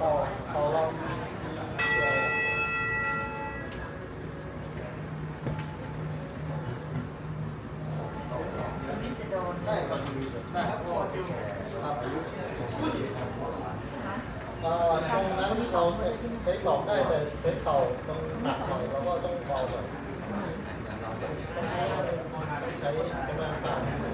ต่อต่อรามีได้ครับได้ครับพ่อครับอายุตรงนั้นเราใช้สองได้แต่ใช้เข่าต้องหนักหน่อยแล้วก็ต้องเบาหน่อยต้องใช้ประมาณสาม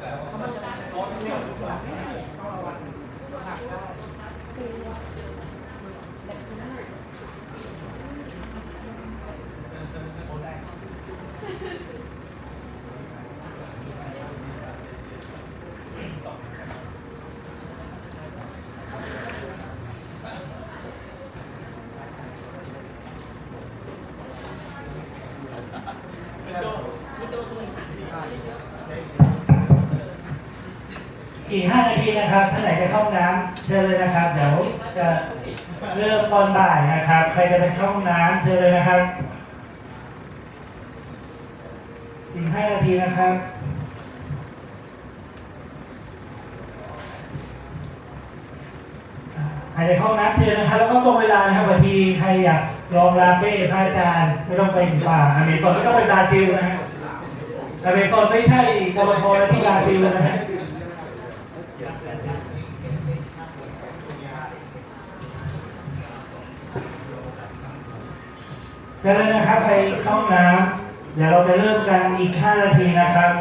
ได้ อีก5นาทีนะครับท่านไหนจะเข้าห้องน้ำเชิญเลยนะครับ เดี๋ยวจะเริ่มตอนบ่ายนะครับ ใครจะไปเข้าห้องน้ำเชิญเลยนะครับอีก5นาทีนะครับใครจะเข้าห้องน้ำเชิญนะครับ แล้วก็ตรงเวลานะครับบางทีใครอยากลองลาเบ้พระอาจารย์ไม่ต้องไปถึงป่าอเมซอนไม่ต้องไปบราซิลนะฮะอเมซอนไม่ใช่กบพและที่บราซิลนะฮะ เสร็จแล้วนะครับไปเข้าห้องน้ำเดี๋ยวเราจะเริ่มกันอีก 5 นาทีนะครับ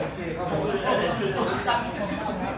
โอเคครับผม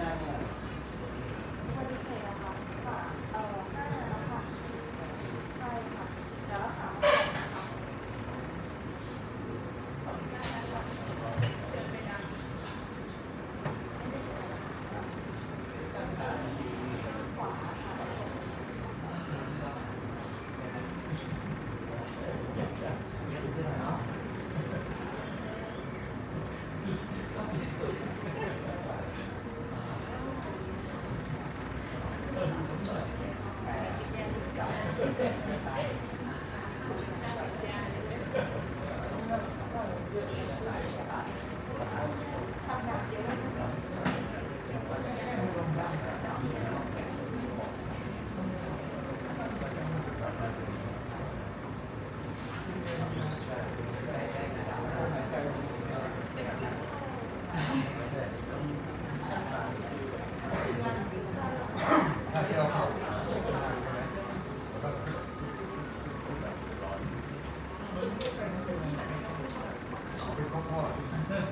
extraordinaria. hard.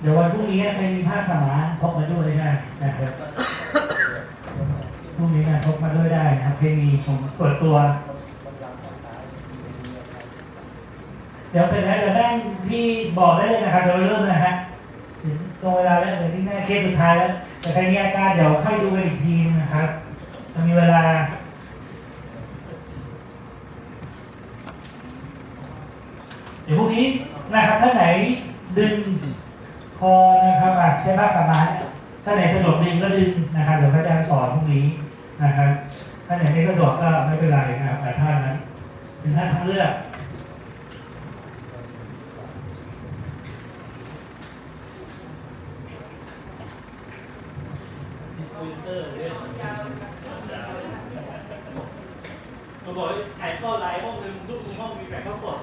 เดี๋ยววันพรุ่งนี้ใครมีผ้าสมาพกมาด้วยได้นะครับพรุ่งนี้นะพกมาด้วยได้นะครับไม่มีผมเปิดตัว เดี๋ยวเสร็จแล้วเดี๋ยวแม่งที่บอกได้เลยนะครับเดี๋ยวเริ่มนะฮะตรงเวลาแล้วเดี๋ยวที่แม่เคสสุดท้ายแล้วแต่ใครมีอาการเดี๋ยวค่อยดูกันอีกทีนะครับจะมีเวลา เดี๋ยวพรุ่งนี้นะครับถ้าไหนดึงคอนะครับอะใช้ผ้าขาวม้าเนี่ยถ้าไหนสะดวกดึงก็ดึงนะครับเดี๋ยวพระอาจารย์สอนพรุ่งนี้นะครับถ้าไหนไม่สะดวกก็ไม่เป็นไรนะครับแต่ท่านั้นเป็นท่าทางเลือกเขาบอกว่าถ่ายข้อไลน์ห้องหนึ่งทุกห้องมีแต่ข้อกด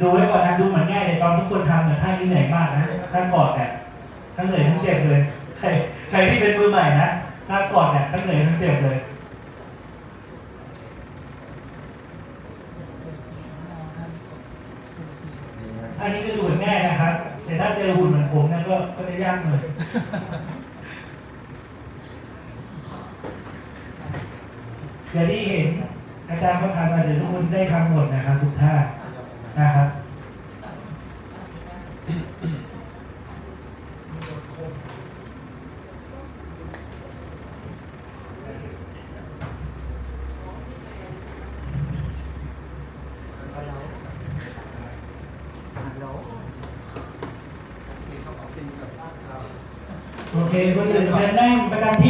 ดูไว้ก่อนนะดูเหมือนง่ายแต่ตอนทุกคนทำเนี่ยท่านี้เหนื่อยมากนะท่ากอดเนี่ยทั้งเหนื่อยทั้งเจ็บเลยใครใครที่เป็นมือใหม่นะท่ากอดเนี่ยทั้งเหนื่อยทั้งเจ็บเลยอันนี้ก็ดูเหมือนง่ายนะครับ แต่ถ้าเจอหุ่นเหมือนผมเนะก็ก็จะยากหน่อยเดี๋ยนี่เห็นอาจารย์เขาทำมาเดี๋ยวทุกคนได้ทำหมดนะครับทุกท่า นะครับ โอเคคนอื่นเชิญนั่งประจำที่